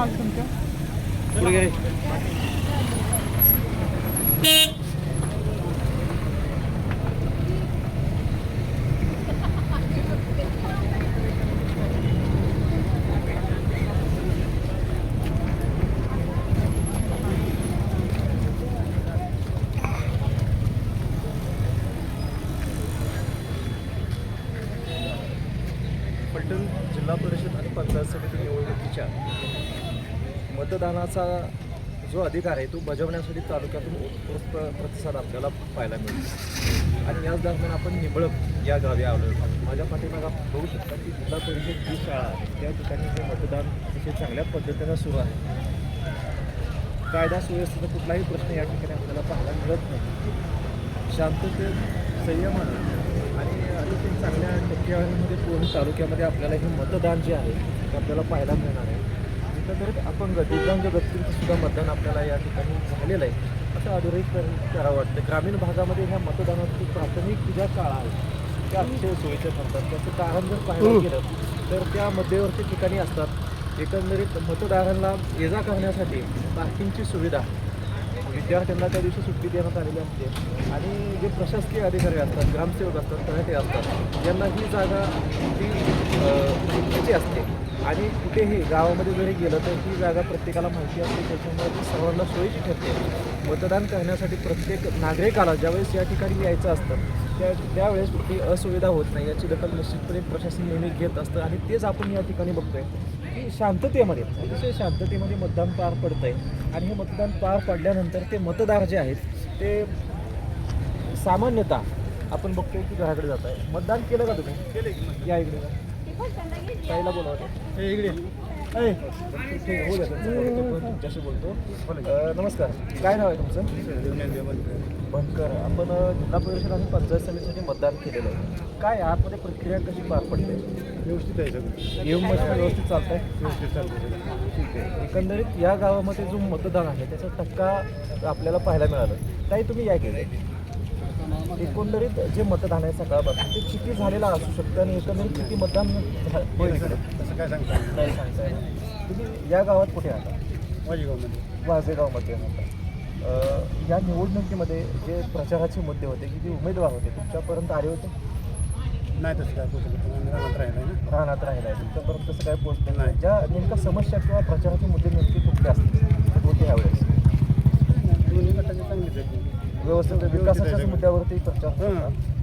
नाव तुमचं पुढे गेले पलटण जिल्हा परिषद आणि पंचायत समिती निवडणुकीच्या मतदानाचा जो अधिकार आहे तो बजावण्यासाठी तालुक्यातून उत्कृष्ट प्र- प्रतिसाद आपल्याला पाहायला मिळतो. आणि याच दरम्यान आपण निबळक या गावी आलो माझ्या पाठीमागा बघू शकता की जिल्हा परिषद जी शाळा आहे त्या ठिकाणी हे मतदान अतिशय चांगल्या पद्धतीनं सुरू आहे. कायदा सुव्यवस्थेचा कुठलाही प्रश्न या ठिकाणी आपल्याला पाहायला मिळत नाही. शांततेत संयमानं आणि अतिशय चांगल्या टक्केवारीमध्ये पूर्ण तालुक्यामध्ये आपल्याला हे मतदान जे आहे ते आपल्याला पाहायला मिळणार आहे. एकंदरीत अपंग दिव्यांग व्यक्तींचं सुद्धा मतदान आपल्याला या ठिकाणी झालेलं आहे. असं कर- करावं वाटतं. ग्रामीण भागामध्ये ह्या मतदानाची प्राथमिक ज्या शाळा आहेत त्या अतिशय सोयीच्या ठरतात. त्याचं कारण जर पाहायला गेलं तर त्या मध्यवर्ती ठिकाणी असतात. एकंदरीत मतदारांना ये जा करण्यासाठी पार्किंगची सुविधा. विद्यार्थ्यांना त्या दिवशी सुट्टी देण्यात आलेली असते. आणि जे प्रशासकीय अधिकारी असतात ग्रामसेवक असतात तलाठी असतात यांना ही जागा ती चुकीची असते. आणि कुठेही गावामध्ये जरी गेलं तर ही जागा प्रत्येकाला माहिती असते त्याच्यामुळे ती सर्वांना सोयीची ठरते. मतदान करण्यासाठी प्रत्येक नागरिकाला ज्यावेळेस या ठिकाणी यायचं असतं त्या त्यावेळेस कुठली असुविधा होत नाही याची दखल निश्चितपणे प्रशासन नेहमी घेत असतं आणि तेच आपण या ठिकाणी बघतोय की शांततेमध्ये अतिशय शांततेमध्ये मतदान पार पडतं आहे आणि हे मतदान पार पडल्यानंतर ते मतदार जे आहेत ते सामान्यतः आपण बघतोय की घराकडे जात आहे मतदान केलं का तुम्ही? केलं या इकडे. ताईला बोलावं इकडे तुमच्याशी बोलतो. नमस्कार. काय नाव आहे तुमचं? बनकर. आपण जिल्हा परिषद आणि पंचायत समितीसाठी मतदान केलेलं आहे. काय? आतमध्ये प्रक्रिया कशी पार पडते? व्यवस्थित आहे सगळं. येऊन मशीन व्यवस्थित चालत आहे व्यवस्थित चालतं ठीक आहे. एकंदरीत या गावामध्ये जो मतदान आहे त्याचा टक्का आपल्याला पाहायला मिळालं. ताई तुम्ही या गेले एकंदरीत जे मतदान आहे सकाळपासून ते किती झालेलं असू शकतं आणि एकंदरीत किती मतदान होईल इकडे? तसं काय सांगता नाही. सांगता येणार. तुम्ही या गावात कुठे माझी गावमध्ये वाजेगावमध्ये. अं, या निवडणुकीमध्ये जे प्रचाराचे मुद्दे होते की जे उमेदवार होते? तुमच्यापर्यंत आले होते? नाही तसं काय राहत राहिला ना. राहण्यात राहिला आहे तुमच्यापर्यंत तसं काय पोहोचलं नाही. ज्या नेमक्या समस्या किंवा प्रचाराचे मुद्दे नेमके कुठले असतील? होते ह्यावेळेस. दोन्ही गटाचे चांगलीच आहेत व्यवस्थित विकासाच्या सगळं. मुद्द्यावरती. करता.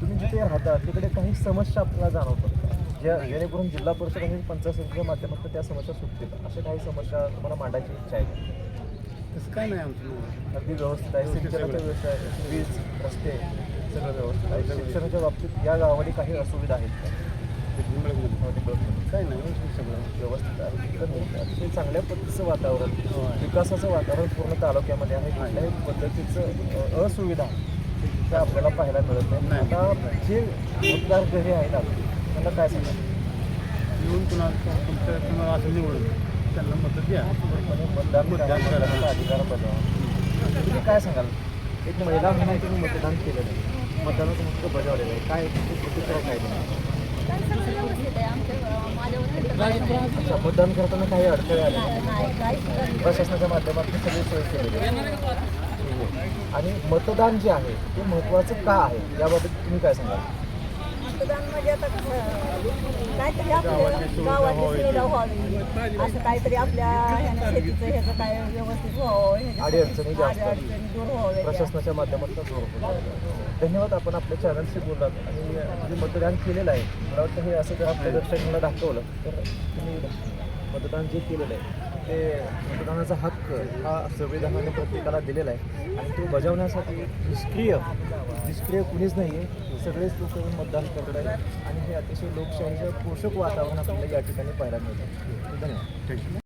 तुम्ही जिथे राहता तिकडे काही समस्या आपल्याला जाणवतात? ज्या जेणेकरून जिल्हा परिषद आणि पंचायत समितीच्या माध्यमातून त्या समस्या सुटतील अशा काही समस्या तुम्हाला मांडायची इच्छा आहे का? तसं काय नाही आमचं अगदी व्यवस्थित आहे सिंचनाचा. व्यवसाय वीज रस्ते सगळं व्यवस्थित आहे शिक्षणाच्या बाबतीत या गावामध्ये काही असुविधा आहेत का? निंबळकमध्ये हो, ते कळतं. काय नाही सगळं. व्यवस्थित आहे. अतिशय चांगल्या पद्धतीचं वातावरण. विकासाचं वातावरण पूर्ण तालुक्यामध्ये आहे. कुठल्याही पद्धतीचं असुविधा त्या आपल्याला पाहायला मिळत नाही. नाही. आता जे मतदार घरी आहेत आपले, त्यांना काय सांगा येऊन कुणाला तुमच्या तुम्हाला असं निवडून त्यांना मत द्या. मतदान मतदान करा. करण्याचा अधिकार बजावा. तुम्ही काय सांगाल? एक महिला म्हणून तुम्ही मतदान केलेलं आहे. मतदानाचं महत्त्व बजावलेलं आहे. काय प्रतिक्रिया काय अच्छा मतदान करताना काही अडथळे आले. प्रशासनाच्या माध्यमातून सगळी सोय केलेली आहे आणि मतदान जे आहे ते महत्त्वाचं का आहे याबाबत तुम्ही काय सांगाल मतदान म्हणजे आता काहीतरी आपल्या गावाची सुविधा व्हावी असं काहीतरी आपल्या ह्यानं शेतीचं ह्याचं काय व्यवस्थित व्हावं जास्त. अडीअडचणी दूर व्हाव्या प्रशासनाच्या माध्यमातून जोर होतो. धन्यवाद आपण आपल्या चॅनलशी बोललात. आणि जे मतदान केलेलं आहे मला वाटतं हे असं जर आपल्या दर्शकांना दाखवलं तर तुम्ही मतदान जे केलेलं आहे ते मतदानाचा हक्क हा संविधानाने प्रत्येकाला दिलेला आहे. आणि तो बजावण्यासाठी निष्क्रिय निष्क्रिय कुणीच नाही आहे सगळेच लोक मतदान करत आहेत. आणि हे अतिशय लोकशाहीचं पोषक वातावरण आपल्याला या ठिकाणी पाहायला मिळतं. धन्यवाद.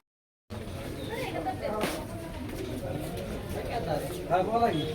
Tá, Agora aí.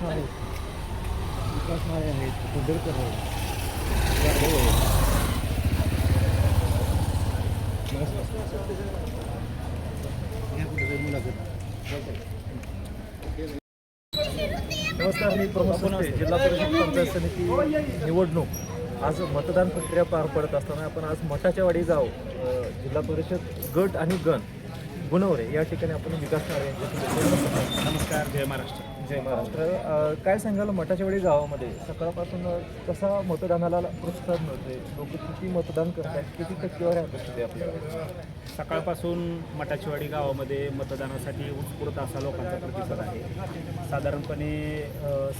ठीक नमस्कार मी प्रमोद सस्ते जिल्हा परिषद पंचायत समिती निवडणूक. आज मतदान प्रक्रिया पार पडत असताना आपण आज मठाच्या वाडी गाव जिल्हा परिषद गट आणि गण गुणवरे या ठिकाणी आपण विकास यांच्याशी नमस्कार जय महाराष्ट्र. जय महाराष्ट्र अ, काय सांगाल मठाच्यावाडी गावामध्ये? सकाळपासून कसा मतदानाला प्रतिसाद मिळतोय? लोक किती मतदान करतात किती टक्केवारी आहे आपल्याला? सकाळपासून मटाचीवाडी गावामध्ये मतदानासाठी उत्स्फूर्त असा लोकांचा प्रतिसाद आहे. साधारणपणे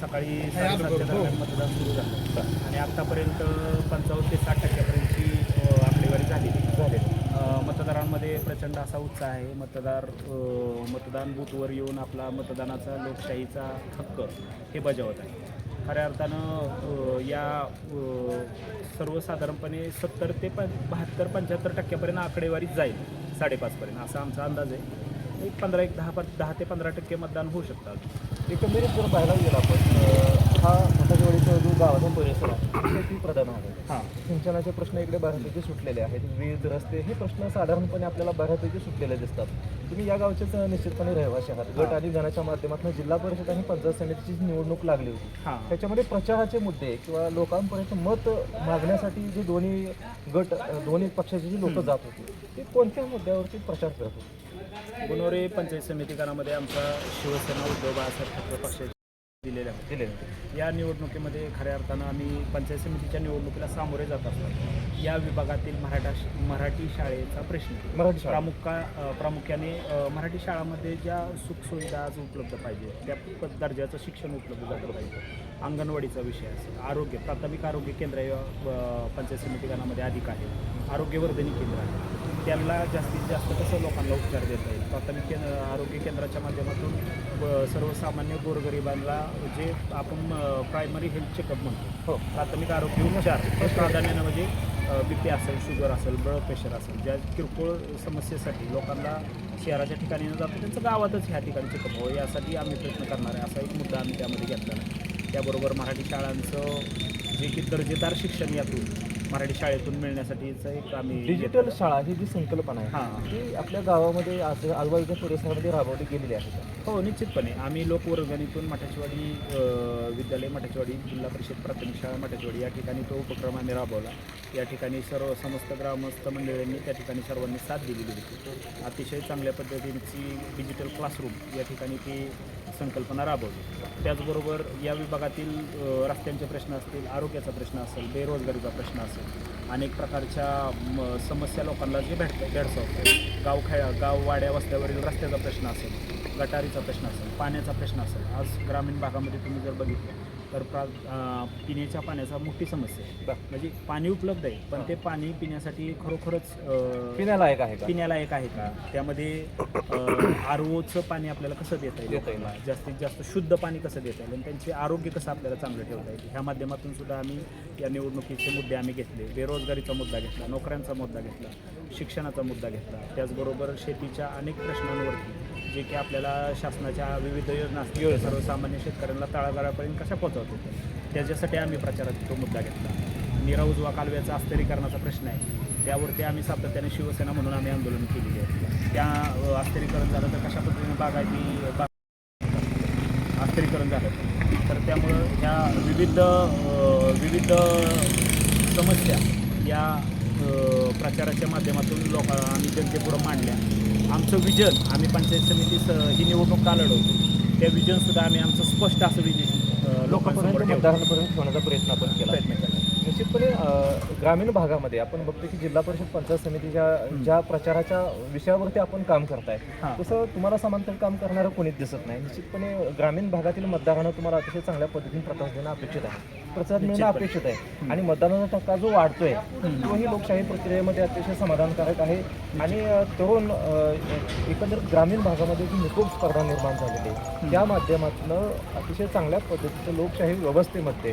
सकाळी साडेसातच्या दरम्यान मतदान सुरू झालं आणि आत्तापर्यंत पंचावन्न ते साठ टक्क्यापर्यंतची अ, आकडेवारी झालेली झाले अ, प्रचंड असा उत्साह आहे. मतदार मतदान बूथवर येऊन आपला मतदानाचा लोकशाहीचा हक्क हे बजावत आहे. खऱ्या अर्थानं या सर्वसाधारणपणे सत्तर ते प बहात्तर पंच्याहत्तर टक्क्यापर्यंत आकडेवारी जाईल साडेपाचपर्यंत असा आमचा अंदाज आहे. एक पंधरा एक दहा प- दहा ते पंधरा टक्के मतदान होऊ शकतात एकंदरीत जर पाहायला गेला आपण हा जो गावाचा परिसर आहे शेती प्रधान आहे हां. सिंचनाचे प्रश्न इकडे बऱ्यापैकी सुटलेले आहेत. वीज रस्ते हे प्रश्न साधारणपणे आपल्याला बऱ्यापैकी सुटलेले दिसतात. तुम्ही या गावचेच निश्चितपणे रहिवासी आहात. गट आणि गणाच्या माध्यमातून जिल्हा परिषद आणि पंचायत समितीची निवडणूक लागली होती. हां. त्याच्यामध्ये प्रचाराचे मुद्दे किंवा लोकांपर्यंत मत मागण्यासाठी जे दोन्ही गट दोन्ही पक्षाची जी लोक जात होती ते कोणत्या मुद्द्यावरती प्रचार करत होते? गुणवरे पंचायत समिती गणामध्ये आमचा शिवसेना उद्धव बाळासाहेब ठाकरे पक्षाचे दिलेले आहेत या निवडणुकीमध्ये खऱ्या अर्थानं आम्ही पंचायत समितीच्या निवडणुकीला सामोरे जात असतो या विभागातील मराठा मराठी शाळेचा प्रश्न. मराठी प्रामुख्या प्रामुख्याने मराठी शाळांमध्ये ज्या सुखसुविधा आज उपलब्ध पाहिजे त्या दर्जाचं शिक्षण उपलब्ध झालं पाहिजे. अंगणवाडीचा विषय असेल आरोग्य प्राथमिक आरोग्य केंद्र हे, पंचायत समिती गणामध्ये अधिक आहे. आरोग्यवर्धनी केंद्र आहे. त्यांना जास्तीत जास्त कसं लोकांना उपचार देता येईल? प्राथमिक केंद्र आरोग्य केंद्राच्या माध्यमातून सर्वसामान्य गोरगरिबांना जे आपण प्रायमरी हेल्थ चेकअप म्हणतो. हो. प्राथमिक आरोग्य उपचार हे प्राधान्यानं म्हणजे बी पी असेल शुगर असेल ब्लड प्रेशर असेल ज्या किरकोळ समस्येसाठी लोकांना शहराच्या ठिकाणी न जाता त्यांचं गावातच ह्या ठिकाणी चेकअप व्हावं यासाठी आम्ही प्रयत्न करणार आहे. असा एक मुद्दा आम्ही त्यामध्ये घेतला त्याबरोबर मराठी शाळांचं जे की दर्जेदार शिक्षण यातून मराठी शाळेतून मिळण्यासाठीचं एक आम्ही डिजिटल शाळा ही जी संकल्पना आहे हां. ती आपल्या गावामध्ये आज आजूबाजूच्या परिसरामध्ये राबवली गेलेली आहे? हो निश्चितपणे. आम्ही लोकवर्गणीतून मठाचीवाडी अ, विद्यालय मठाचीवाडी जिल्हा परिषद प्राथमिक शाळा मठाचीवाडी या ठिकाणी तो उपक्रम आम्ही राबवला. या ठिकाणी सर्व समस्त ग्रामस्थ मंडळींनी त्या ठिकाणी सर्वांनी साथ दिलेली होती. अतिशय चांगल्या पद्धतीची डिजिटल क्लासरूम या ठिकाणी ती संकल्पना राबवली. त्याचबरोबर या विभागातील रस्त्यांचे प्रश्न असतील आरोग्याचा प्रश्न असेल बेरोजगारीचा प्रश्न असेल अनेक प्रकारच्या म, समस्या लोकांना जे भेट भेडसावतात गाव खेळा गाव वाड्या वस्त्यावरील रस्त्याचा प्रश्न असेल गटारीचा प्रश्न असेल पाण्याचा प्रश्न असेल. आज ग्रामीण भागामध्ये तुम्ही जर बघितलं तर प्रा पिण्याच्या पाण्याचा मोठी समस्या आहे. बर. म्हणजे पाणी उपलब्ध आहे पण ते पाणी पिण्यासाठी खरोखरच अं, पिण्यालायक आहे का? पिण्यालायक आहे का? त्यामध्ये आर ओचं पाणी आपल्याला कसं देता येईल? देता येईल. लोकांना? जास्तीत जास्त शुद्ध पाणी कसं देता येईल? आणि त्यांचे आरोग्य कसं आपल्याला चांगलं ठेवता येईल? ह्या माध्यमातून सुद्धा आम्ही या निवडणुकीचे मुद्दे आम्ही घेतले. बेरोजगारीचा मुद्दा घेतला नोकऱ्यांचा मुद्दा घेतला शिक्षणाचा मुद्दा घेतला. त्याचबरोबर शेतीच्या अनेक प्रश्नांवरती जे की आपल्याला शासनाच्या विविध योजना असतील सर्वसामान्य शेतकऱ्यांना तळागाळापर्यंत कशा पोहोचवत त्याच्यासाठी आम्ही प्रचारात तो मुद्दा घेतला. निरा उजवा कालव्याचा अस्तरीकरणाचा प्रश्न आहे. त्यावरती आम्ही सातत्याने शिवसेना म्हणून आम्ही आंदोलन केलेली आहे. त्या अ, अस्थिरीकरण झालं तर कशा पद्धतीने बागायती बाग अस्थिरीकरण झालं? तर त्यामुळं ह्या विविध विविध समस्या या प्रचाराच्या माध्यमातून लोक आम्ही जनतेपुढं मांडल्या. आमचं विजन आम्ही पंचायत समिती स- ही निवडणूक का लढवतो त्या विजनसुद्धा आम्ही आमचं स्पष्ट असं विजन लोकांपर्यंत ठेवण्याचा प्रयत्न आपण केला. प्रयत्न केला. निश्चितपणे ग्रामीण भागामध्ये आपण बघतो की जिल्हा परिषद पंचायत समितीच्या ज्या प्रचाराच्या विषयावरती आपण काम करताय. तसं तुम्हाला समांतर काम करणारं कोणीच दिसत नाही. निश्चितपणे ग्रामीण भागातील मतदारांना तुम्हाला अतिशय चांगल्या पद्धतीने प्रतिसाद देणं अपेक्षित आहे. प्रतिसाद मिळणं. अपेक्षित आहे. आणि मतदानाचा टक्का जो वाढतोय तोही लोकशाही प्रक्रियेमध्ये अतिशय समाधानकारक आहे. आणि तरुण अ, एकंदरीत ग्रामीण भागामध्ये जी निकोप स्पर्धा निर्माण झालेली आहे त्या माध्यमातून अतिशय चांगल्या पद्धतीचं लोकशाही व्यवस्थेमध्ये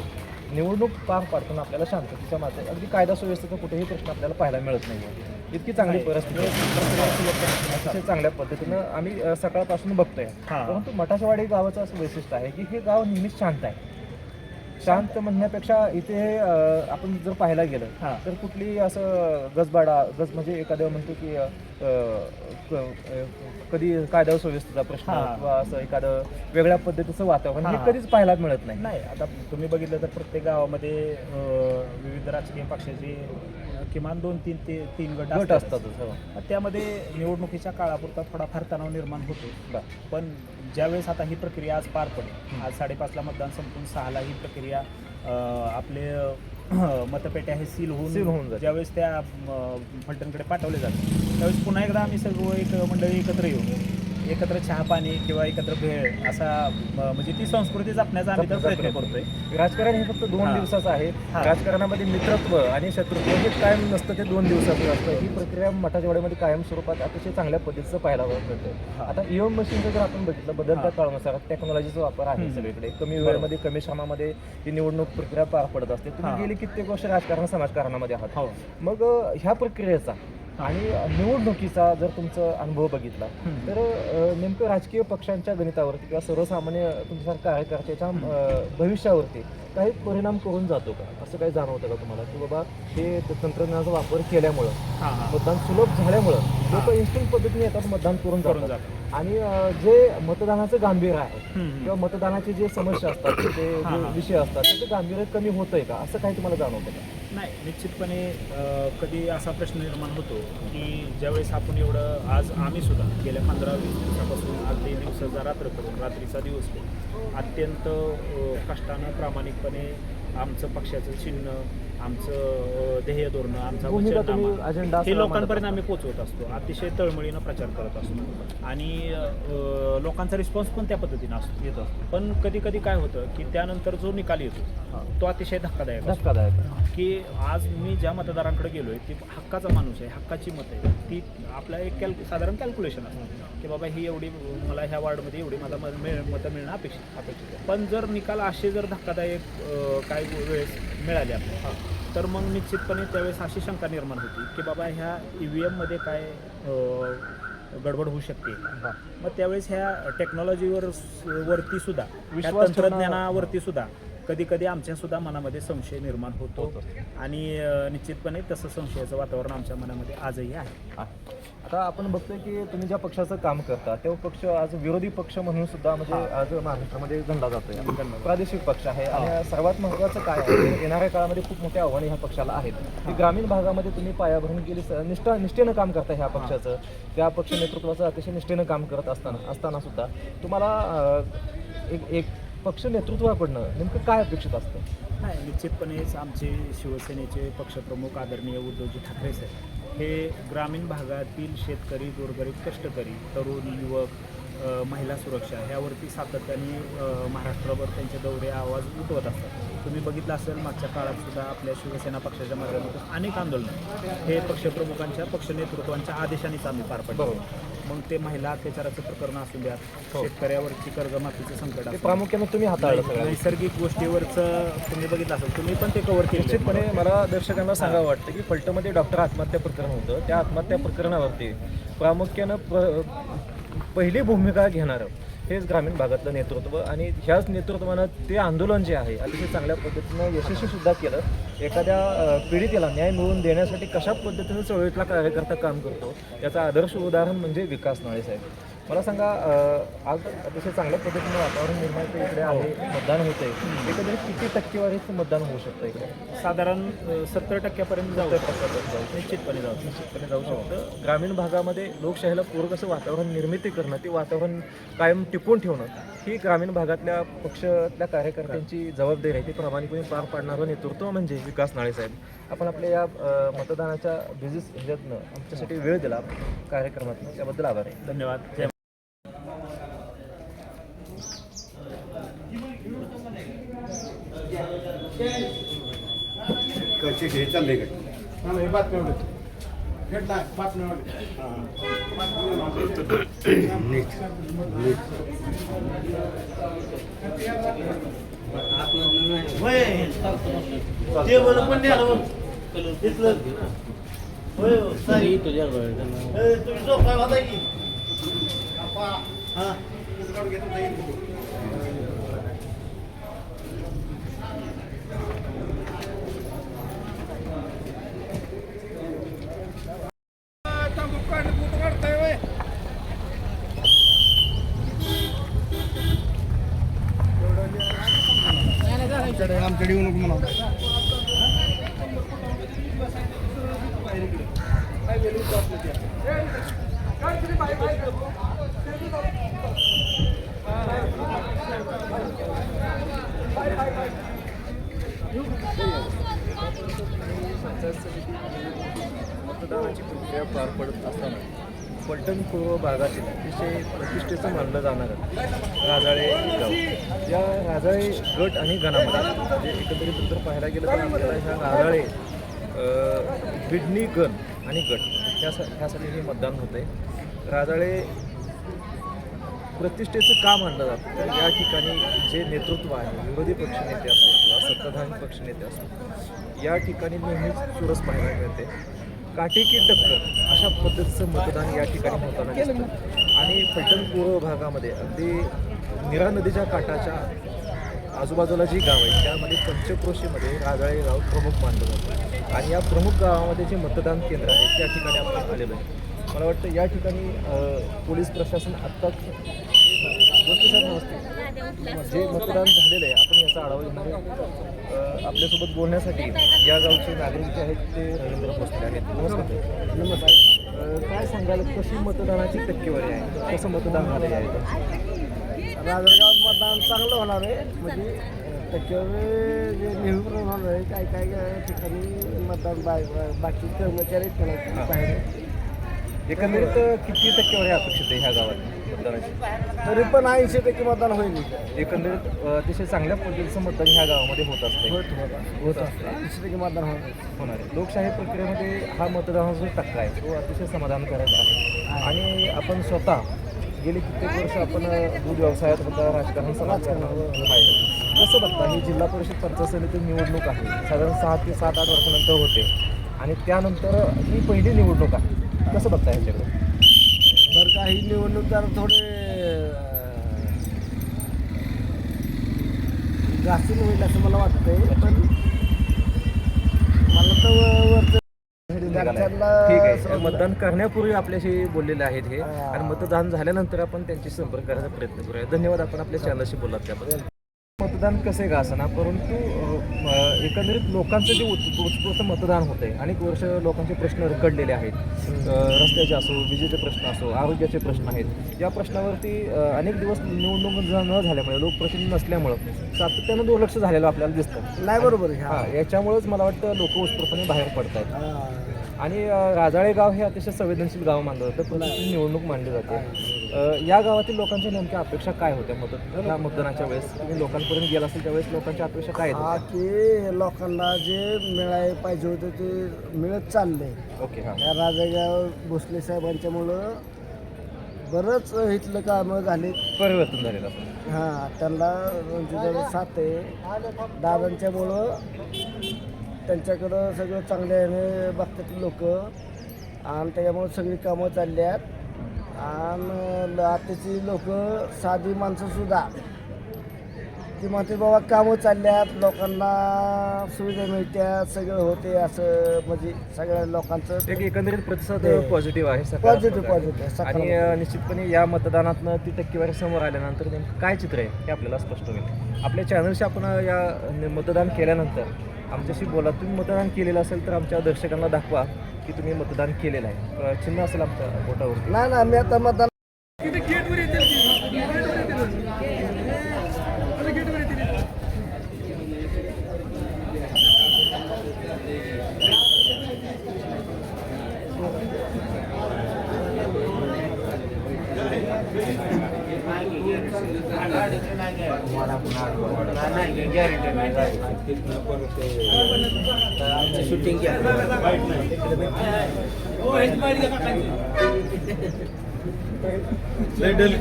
निवडणूक पार पाडताना आपल्याला शांततेच्या माध्यमात अगदी कायदा सुव्यवस्थेचा कुठेही प्रश्न आपल्याला पाहायला मिळत नाही इतकी चांगली परिस्थिती. अतिशय चांगल्या पद्धतीनं आम्ही सकाळपासून बघतोय. परंतु मटाशवाडी गावाचं असं वैशिष्ट्य आहे की हे गाव नेहमीच शांत आहे शांत म्हणण्यापेक्षा इथे आपण जर पाहायला गेलं. तर कुठली असं गजबाडा गज म्हणजे एखादं म्हणतो की कधी कायदा सुव्यवस्थेचा प्रश्न. किंवा असं एखादं वेगळ्या पद्धतीचं वातावरण हे. कधीच पाहायला मिळत नाही नाही आता तुम्ही बघितलं तर प्रत्येक गावामध्ये विविध राजकीय पक्षाचे किमान दोन तीन ते तीन गट गट. असतातच हो. त्यामध्ये निवडणुकीच्या काळापुरता थोडाफार तणाव निर्माण होतो बरं. पण ज्यावेळेस आता ही प्रक्रिया आज पार पडेल आज साडेपाचला मतदान संपून सहाला ही प्रक्रिया अ, आपले अ, मतपेट्या हे सील होऊन सील होऊन जाते. ज्यावेळेस त्या अ, फलटणकडे पाठवले जातात त्यावेळेस पुन्हा एकदा आम्ही सर्व एक मंडळी एकत्र येऊ एकत्र चहा पाणी किंवा एकत्र भेळ असा म्हणजे ती संस्कृती जपण्याचा आम्ही तर प्रयत्न. करतोय राजकारण हे फक्त दोन. दिवसाचं आहे. राजकारणामध्ये मित्रत्व आणि शत्रुत्व हे कायम नसतं ते दोन दिवसाचं असतं ही प्रक्रिया मठाच्या वाड्यामध्ये कायम स्वरूपात अतिशय चांगल्या पद्धतीचं पाहायला मिळतं. आता ईएम मशीनचं जर आपण बघितलं बदलत्या. काळानुसार टेक्नॉलॉजीचा वापर आहे. सगळीकडे कमी. वेळेमध्ये कमी श्रमामध्ये ही निवडणूक प्रक्रिया पार पडत असते तुम्ही. गेली कित्येक वर्ष राजकारण समाजकारणामध्ये आहात हो मग ह्या प्रक्रियेचा आणि निवडणुकीचा जर तुमचा अनुभव बघितला. तर नेमकं राजकीय पक्षांच्या गणितावरती किंवा सर्वसामान्य तुमच्यासारख्या कार्यकर्त्याच्या अ, भविष्यावरती काही परिणाम करून जातो का? असं काही जाणवतं का तुम्हाला? की बाबा हे तंत्रज्ञानाचा वापर केल्यामुळं मतदान सुलभ झाल्यामुळं लोक इन्स्टंट पद्धतीने येतात मतदान करून जातात. आणि जे मतदानाचं गांभीर्य आहे. किंवा मतदानाचे जे समस्या असतात ते जे. विषय असतात त्याचं गांभीर्य कमी होतंय का असं काही तुम्हाला जाणवतं का नाही निश्चितपणे कधी असा प्रश्न निर्माण होतो की ज्यावेळेस आपण एवढं आज आम्ही सुद्धा गेल्या पंधरा वीस दिवसापासून अगदी दिवसाचा रात्र करून रात्रीचा दिवस अत्यंत कष्टानं प्रामाणिकपणे आमचं पक्षाचं चिन्ह आमचं ध्येय धोरणं आमचा वचननामा हे लोकांपर्यंत आम्ही पोचवत असतो. अतिशय तळमळीनं प्रचार करत असतो. आणि लोकांचा रिस्पॉन्स पण त्या पद्धतीनं असतो येत. असतो पण कधी कधी काय होतं की त्यानंतर जो निकाल येतो तो अतिशय धक्कादायक धक्कादायक. की आज मी ज्या मतदारांकडे गेलोय ती हक्काचा माणूस आहे हक्काची मत आहे ती आपल्या एक कॅल्क साधारण कॅल्क्युलेशन असतं. की बाबा ही एवढी मला ह्या वार्डमध्ये एवढी मला मत मिळ मतं मिळणं अपेक्षित अपेक्षित आहे. पण जर निकाल असे जर धक्कादायक काही वेळेस मिळाले आपल्याला. तर मग निश्चितपणे त्यावेळेस अशी शंका निर्माण होती की बाबा ह्या ई व्ही एममध्ये काय गडबड होऊ शकते? मग त्यावेळेस ह्या टेक्नॉलॉजीवर वरती सुद्धा तंत्रज्ञानावरती सुद्धा कधी कधी आमच्या सुद्धा मनामध्ये संशय निर्माण होतो. आणि निश्चितपणे तसं संशयाचं वातावरण आमच्या मनामध्ये आजही आहे. आता आपण बघतोय की तुम्ही ज्या पक्षाचं काम करता तो पक्ष आज विरोधी पक्ष म्हणून सुद्धा म्हणजे आज महाराष्ट्रामध्ये गणला जातोय. प्रादेशिक पक्ष आहे आणि सर्वात महत्त्वाचं काय आहे की येणाऱ्या काळामध्ये खूप मोठे आव्हाने ह्या पक्षाला आहेत. की ग्रामीण भागामध्ये तुम्ही पायाभरून गेली स- निष्ठा निष्ठेनं काम करता ह्या पक्षाचं. त्या पक्ष नेतृत्वाचं अतिशय निष्ठेनं काम करत असताना असताना सुद्धा. तुम्हाला एक एक पक्ष नेतृत्वाकडनं नेमकं काय अपेक्षित असतं? नाही निश्चितपणेच आमचे शिवसेनेचे पक्षप्रमुख आदरणीय उद्धवजी ठाकरे साहेब हे ग्रामीण भागातील शेतकरी गोरगरीब कष्टकरी तरुण युवक महिला सुरक्षा ह्यावरती सातत्याने महाराष्ट्रभर त्यांचे दौरे आवाज उठवत असतात. तुम्ही बघितलं असेल मागच्या काळात सुद्धा आपल्या शिवसेना पक्षाच्या माध्यमातून अनेक आंदोलन हे पक्षप्रमुखांच्या पक्ष नेतृत्वांच्या आदेशानेच आम्ही पार पडलो. मग ते महिला अत्याचाराचं प्रकरण असू द्या हो. शेतकऱ्यावरची कर्जमाफीचं संकट. प्रामुख्यानं तुम्ही हाताळलं नैसर्गिक गोष्टीवरचं तुम्ही बघितलं असेल तुम्ही पण ते कव्हर केलं निश्चितपणे मला दर्शकांना सांगावं वाटतं की फलटणमध्ये डॉक्टर आत्महत्या प्रकरण होतं. त्या आत्महत्या प्रकरणावरती प्रामुख्यानं पहिली भूमिका घेणारं हेच ग्रामीण भागातलं नेतृत्व आणि ह्याच नेतृत्वानं ते आंदोलन जे आहे अतिशय चांगल्या पद्धतीनं यशस्वी सुद्धा केलं. एखाद्या पीडितेला न्याय मिळवून देण्यासाठी कशा पद्धतीनं चळवळीतला कार्यकर्ता काम करतो याचं आदर्श उदाहरण म्हणजे विकास नाळे साहेब. मला सांगा आज अतिशय चांगल्या पद्धतीनं वातावरण निर्माण इकडे आहे मतदान होतंय एकंदरीत किती टक्केवारीचं मतदान होऊ शकतं इकडे? साधारण सत्तर टक्क्यापर्यंत जाऊ टक्क्यापर्यंत जाऊ शकतं. निश्चितपणे जाऊ निश्चितपणे जाऊ शकतं. ग्रामीण भागामध्ये लोकशाहीला पूरक असं वातावरण निर्मिती करणं ते वातावरण कायम टिकून ठेवणं ही ग्रामीण भागातल्या पक्षातल्या कार्यकर्त्यांची जबाबदारी आहे. ती प्रामाणिकपणे पार पाडणारं नेतृत्व म्हणजे विकास नाळे साहेब. आपण आपल्या या मतदानाच्या बिझीस ह्याच्यातनं आमच्यासाठी वेळ दिला. कार्यक्रमातनं त्याबद्दल आभार. आहे धन्यवाद. जय कशी घे चालले काय ते बरं पण द्या तिथलं होय हो, साई. ए, तुम्ही झोपाय होता की. हा. आमच्याकडे. येऊ नको म्हणा मतदानाची प्रक्रिया पार पडत असताना पलटण पूर्व भागातील अतिशय प्रतिष्ठेचं मानलं जाणारं राजाळे गाव. या राजाळे गट आणि गणामध्ये म्हणजे एकंदरीत जर पाहायला गेलं तर आपल्याला ह्या राजाळे बिडणी गण आणि गट ह्यासा ह्यासाठी हे मतदान होतं आहे राजाळे प्रतिष्ठेचं का मानलं जातं तर या ठिकाणी जे नेतृत्व आहे विरोधी पक्षनेते असो किंवा सत्ताधारी पक्षनेते असो या ठिकाणी नेहमीच चुरस पाहायला मिळते. काटेकी टक्कर अशा पद्धतीचं मतदान या ठिकाणी होताना दिसतं. आणि फलटण पूर्व भागामध्ये अगदी निरा नदीच्या काठाच्या आजूबाजूला जी गाव आहेत त्यामध्ये पंचक्रोशीमध्ये राजाळे गाव प्रमुख मानलं जातं. आणि या प्रमुख गावामध्ये जे मतदान केंद्र आहे त्या ठिकाणी आपण आलेलो आहे. मला वाटतं या ठिकाणी पोलीस प्रशासन आत्ताच गोष्टीसाठी नसते. जे मतदान झालेलं आहे आपण याचा आढावा घेणार आपल्यासोबत बोलण्यासाठी या गावचे नागरिक जे आहेत ते रवींद्र भोसले आहेत. नमस्कार. नमस्कार. काय सांगाल कशी मतदानाची टक्केवारी आहे? कसं मतदान झालेलं आहे राजगावात मतदान चांगलं होणार आहे. म्हणजे टक्केवारी जे नेहमी होणार आहे काय काय काय ठिकाणी मतदान बा बाकी कर्मचारी पण बाहेर. एकंदरीत किती टक्केवारी अपेक्षित आहे ह्या गावात? मतदानाची? तरी पण ऐंशी टक्के मतदान होईल. एकंदरीत अतिशय चांगल्या पद्धतीचं मतदान ह्या गावामध्ये होत असते होत असतं ऐंशी टक्के मतदान होणार आहे. लोकशाही प्रक्रियेमध्ये हा मतदानाचा जो टक्का आहे तो अतिशय समाधानकारक आहे. आणि आपण स्वतः गेली कित्येक वर्ष आपण दूध व्यवसायात होता राजकारण समाजकारण आहे कसं बघता ही जिल्हा परिषद पंचायत समिती निवडणूक आहे. साधारण सहा ते सात आठ वर्षानंतर होते. आणि त्यानंतर ही पहिली निवडणूक आहे. कसं बघता ह्याच्याकडे? तर काही निवडणूकदार थोडे घासून होईल असं मला वाटतंय पण मला तर वरचं ठीक आहे. मतदान करण्यापूर्वी आपल्याशी बोललेले आहेत हे. आणि मतदान झाल्यानंतर आपण त्यांची संपर्क करायचा प्रयत्न करूया. धन्यवाद आपण आपल्या चॅनलशी बोललात त्याबद्दल. मतदान कसे का परंतु एकंदरीत लोकांचं जे उत्- उत्स्फूर्त मतदान होतंय अनेक वर्ष लोकांचे प्रश्न रखडलेले आहेत. रस्त्याचे असो विजेचे प्रश्न असो आरोग्याचे प्रश्न आहेत. या प्रश्नावरती अनेक दिवस निवडणूक न झाल्यामुळे लोकप्रतिनिधी नसल्यामुळं सातत्यानं दुर्लक्ष झालेलं आपल्याला दिसतं. नाही बरोबर आहे. हा. याच्यामुळेच मला वाटतं लोक उत्स्फूर्तपणे बाहेर पडत आहेत. आणि राजाळे गाव हे अतिशय संवेदनशील गाव मानलं जातं प्रतिष्ठित निवडणूक मानली जाते. या गावातील लोकांच्या नेमक्या अपेक्षा काय होत्या? मत या मतदानाच्या वेळेस तुम्ही लोकांपर्यंत गेला असेल त्यावेळेस लोकांच्या अपेक्षा काय हा की लोकांना जे मिळाय पाहिजे होतं ते मिळत चाललंय. ओके हां. या राजागाव भोसले साहेबांच्यामुळं बरंच इथलं कामं झाले. परिवर्तन झालेलं असं. हां त्यांना रणजित साथ आहे. दादांच्यामुळं त्यांच्याकडं सगळं चांगल्याने बघतात लोक. आणि त्याच्यामुळं सगळी कामं चालली आहेत. आणि आताची लोक साधी माणसं सुद्धा. ती म्हणते बाबा कामं चालल्यात लोकांना सुविधा मिळत्यात सगळं होते असं म्हणजे सगळ्या लोकांचं. एक एकंदरीत प्रतिसाद पॉझिटिव्ह आहे पॉझिटिव्ह. पॉझिटिव्ह आणि निश्चितपणे या मतदानातनं ती टक्केवारी समोर आल्यानंतर नेमकं काय चित्र आहे हे आपल्याला स्पष्ट होईल. आपल्या चॅनलशी आपण या मतदान केल्यानंतर आमच्याशी बोला. तुम्ही मतदान केलेलं असेल तर आमच्या दर्शकांना दाखवा. की तुम्ही मतदान केलेलं आहे. चिन्ह असेल आमच्या बोटावरती. नाही ना मी आता मतदान शूटिंग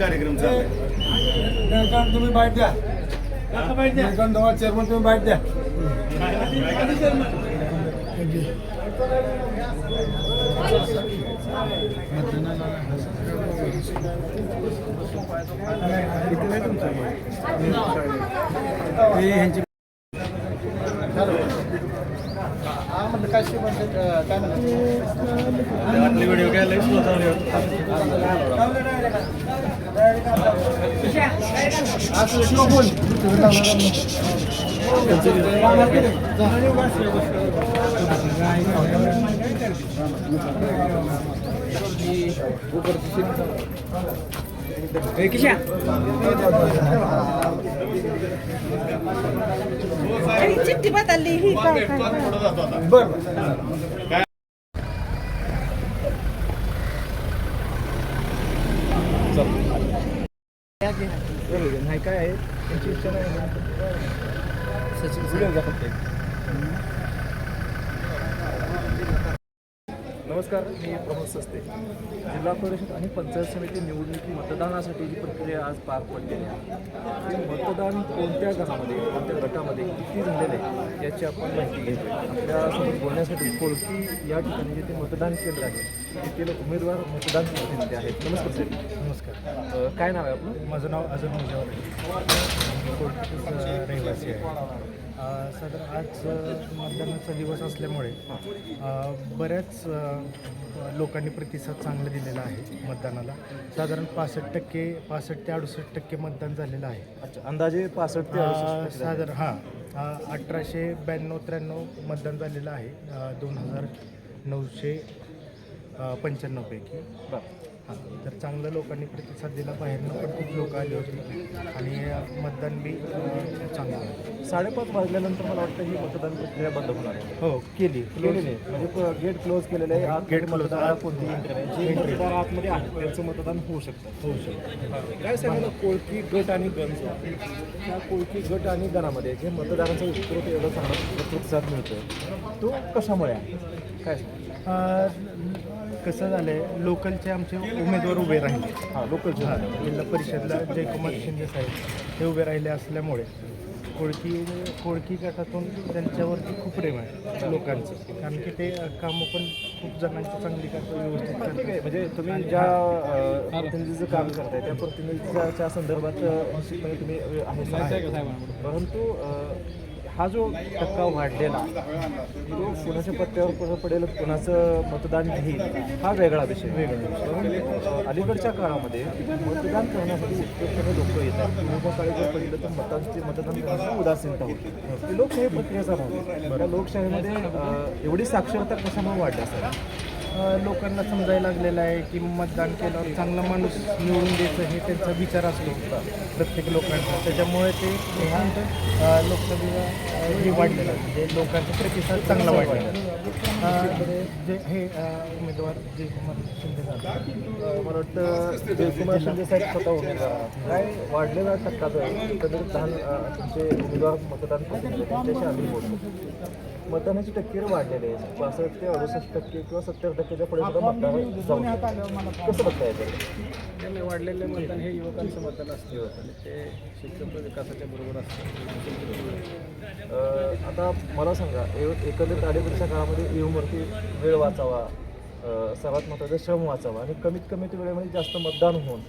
कार्यक्रम चाललाय तुम्ही बाईट द्या. चेअरमन तुम्ही बाईट द्या. व्हिडिओ काय लई slow चालू आहे. चिठ्ठी बदलली ही काय आहे त्यांची इच्छा नाही सचिन व्हिडिओ घ्या फक्त एक. नमस्कार मी प्रमोद सस्ते जिल्हा परिषद आणि पंचायत समिती निवडणुकी मतदानासाठी जी प्रक्रिया आज पार पडलेली आहे. ते मतदान कोणत्या गणामध्ये कोणत्या गटामध्ये किती झालेले आहे याची आपण माहिती घेतो आपल्यासोबत बोलण्यासाठी कोळकी या ठिकाणी जिथे मतदान केंद्र आहे तेथील उमेदवार मतदान प्रतिनिधी आहेत. नमस्कार सर. नमस्कार. काय नाव आहे आपलं? माझं नाव कोल्हापूरचा रहिवासी आहे. साधारण आज मतदानाचा दिवस असल्यामुळे बऱ्याच लोकांनी प्रतिसाद चांगला दिलेला आहे मतदानाला. साधारण पासष्ट टक्के पासष्ट ते अडुसष्ट टक्के मतदान झालेलं आहे. अच्छा अंदाजे पासष्ट ते अ, साधारण हां अठराशे ब्याण्णव त्र्याण्णव मतदान झालेलं आहे दोन हजार नऊशे पंच्याण्णवपैकी बरं. तर चांगलं लोकांनी प्रतिसाद दिला बाहेरनं पण खूप लोक आली होती. आणि मतदान बी अ, चांगलं आहे. साडेपाच वाजल्यानंतर मला वाटतं ही मतदान प्रक्रिया बंद होणार आहे. हो केली. केलेली आहे म्हणजे गेट क्लोज केलेलं आहे. आत. मतदाराला कोणतीही एंट्री नाही जे मतदार आतमध्ये आहेत त्यांचं मतदान होऊ शकतं. होऊ शकतं. काय सांगायला कोळकी गट आणि गण आहे, त्या कोळकी गट आणि गणामध्ये जे मतदारांचा उत्स्फूर्त एवढा चांगला प्रतिसाद मिळतो तो कशामुळे आहे? काय अ, कसं झालं आहे लोकलचे आमचे उमेदवार उभे राहिले. हां लोकल हां जिल्हा परिषदला जयकुमार शिंदे साहेब हे उभे राहिले असल्यामुळे कोळकी कोळकी गटातून त्यांच्यावरती खूप प्रेम आहे लोकांचं. कारण की ते कामं पण खूप जणांची चांगली करतात व्यवस्थित करतात. म्हणजे तुम्ही ज्या अ, प्रतिनिधीचं काम करताय त्या प्रतिनिधीच्या संदर्भात अ, निश्चितपणे तुम्ही अ, आहे आहे. परंतु अ, हा जो टक्का वाढलेला तो कुणाच्या पत्त्यावर कसं पडेल कुणाचं मतदान घेईल हा वेगळा विषय. वेगळा अलीकडच्या काळामध्ये मतदान करण्यासाठी उत्स्फूर्तपणे लोक येतात. पूर्वीच्या काळी जर तर मतांची मतदान करण्याची उदासीनता होती. ती लोकशाही प्रक्रियेचा भाग त्या लोकशाहीमध्ये एवढी साक्षरता कशामुळे वाढली असेल? लोकांना समजायला लागलेलं आहे की मतदान केल्यावर चांगला माणूस निवडून द्यायचं हे त्यांचा विचार असतो प्रत्येक लोकांचा. त्याच्यामुळे ते ह्या लोकसभेला हे वाढलेलं आहे. म्हणजे लोकांचा प्रतिसाद चांगला वाढलेला आहे. जे हे उमेदवार जयकुमार शिंदे साहेब. मला वाटतं जयकुमार शिंदे साहेब स्वतः उमेदवार काय वाढलेला टक्का जो एकंदरीत दहा तुमचे उमेदवार मतदान प्रतिनिधी त्यांच्याशी आम्ही बोलतो. मतदानाची टक्केवारी वाढलेली आहे. पासष्ट ते अडुसष्ट टक्के किंवा सत्तर टक्केच्या पुढे सुद्धा मतदान. कसं बघता येतं वाढलेले मतदान हे युवकांचं मतदान असते. ते शिक्षण विकासाच्या बरोबर असतं. आता मला सांगा ए- एकंदरीत अलीकडच्या काळामध्ये ईव्हीएमवरती वेळ वाचावा सर्वात महत्त्वाचं श्रम वाचावा आणि कमीत कमी वेळेमध्ये जास्त मतदान होऊन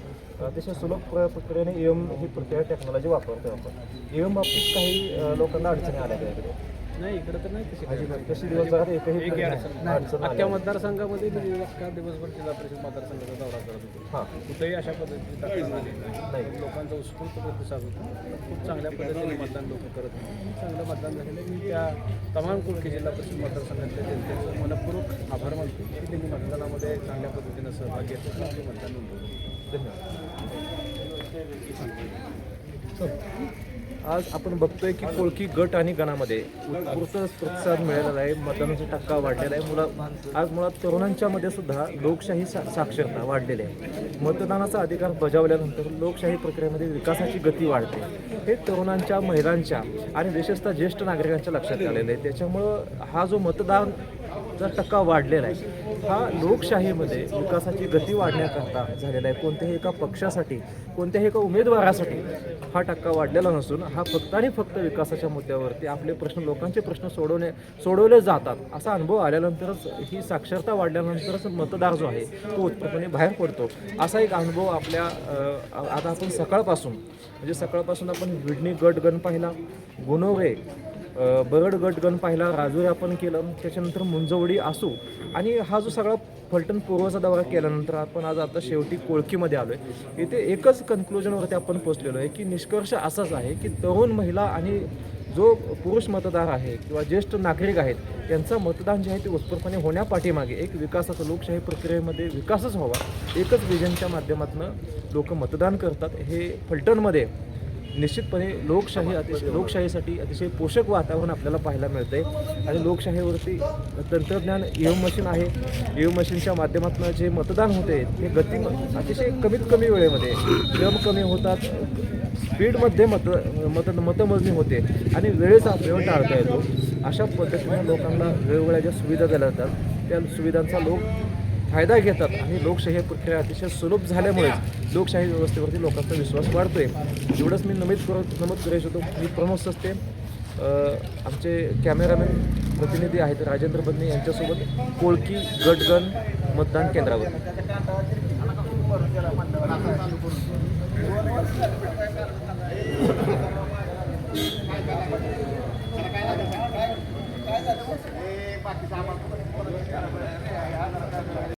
अतिशय सुलभ प्र- प्रक्रियेने ईएम ही प्रक्रिया टेक्नॉलॉजी वापरतो आपण. ईएम बाबतीत काही लोकांना अडचणी आल्या का इकडे नाही इकडं तर नाही तशी काही तशी दिवसभरात एकही एकही अडचण नाही. अडचण आली. अख्ख्या नाही. मतदारसंघामध्ये मी अख्खा दिवसभर जिल्हा परिषद मतदारसंघाचा दौरा करत होतो. हां. कुठेही अशा पद्धतीची तक्रार आली नाही. नाही. लोकांचा उत्स्फूर्त प्रतिसाद होता. खूप चांगल्या पद्धतीने मतदान लोक करत होते. चांगलं मतदान झालेलं. मी त्या तमाम कुळकी जिल्हा परिषद मतदारसंघातल्या जनतेचं मनपूर्वक आभार मानतो की त्यांनी मतदानामध्ये चांगल्या पद्धतीनं सहभाग घेतला आणि मतदान नोंदवलं. धन्यवाद. आज आपण बघतोय की कोळकी गट आणि गणामध्ये उत्स्फूर्त प्रतिसाद मिळालेला आहे. मतदानाचा टक्का वाढलेला आहे. मुला आज मुळात तरुणांच्या मध्ये सुद्धा लोकशाही सा साक्षरता वाढलेली आहे. मतदानाचा अधिकार बजावल्यानंतर लोकशाही प्रक्रियेमध्ये विकासाची गती वाढते. हे तरुणांच्या महिलांच्या आणि विशेषतः ज्येष्ठ नागरिकांच्या लक्षात आलेलं आहे. त्याच्यामुळं हा जो मतदान चा टक्का वाढलेला आहे हा लोकशाहीमध्ये विकासाची गती वाढण्याकरता झालेला आहे. कोणत्याही एका पक्षासाठी कोणत्याही एका उमेदवारासाठी हा टक्का वाढलेला नसून हा फक्त आणि फक्त विकासाच्या मुद्द्यावरती आपले प्रश्न लोकांचे प्रश्न सोडवणे सोडवले जातात असा अनुभव आल्यानंतरच ही साक्षरता वाढल्यानंतरच मतदार जो आहे तो उत्पन्नपणे बाहेर पडतो. असा एक अनुभव आपल्या आता आपण सकाळपासून म्हणजे सकाळपासून आपण विडणी गट गण पाहिला गुणवरे बरड गट गण पाहिला राजुरी आपण केलं त्याच्यानंतर मुंजवडी असू आणि हा जो सगळा फलटण पूर्वचा दौरा केल्यानंतर आपण आज आता शेवटी कोळकीमध्ये आलो आहे इथे एकच कन्क्लुजनवरती आपण पोचलेलो आहे की निष्कर्ष असाच आहे की तरुण महिला आणि जो पुरुष मतदार आहे किंवा ज्येष्ठ नागरिक आहेत त्यांचं मतदान जे आहे ते उत्स्फूर्तपणे होण्यापाठीमागे एक विकासाचा लोकशाही प्रक्रियेमध्ये विकासच व्हावा एकच विजनच्या माध्यमातून लोक मतदान करतात हे फलटणमध्ये निश्चितपणे लोकशाही अतिशय लोकशाहीसाठी अतिशय पोषक वातावरण आपल्याला पाहायला मिळते आणि लोकशाहीवरती तंत्रज्ञान ईव्हीएम मशीन आहे. ईव्हीएम मशीनच्या माध्यमातून जे मतदान होते ते गती अतिशय कमीत कमी वेळेमध्ये श्रम कमी होतात. स्पीडमध्ये मत मत मतमोजणी होते आणि वेळेचा अपव्यय टाळता येतो. अशा पद्धतीने लोकांना वेगवेगळ्या ज्या सुविधा दिल्या जातात त्या सुविधांचा लोक फायदा घेतात आणि लोकशाही प्रक्रिया अतिशय सुलभ झाल्यामुळेच लोकशाही व्यवस्थेवरती लोकांचा विश्वास वाढतोय. एवढंच मी नमूद करत नमूद करू होतो मी प्रमोद सस्ते आमचे कॅमेरामॅन प्रतिनिधी आहेत राजेंद्र बदने यांच्यासोबत कोळकी गटगण मतदान केंद्रावर.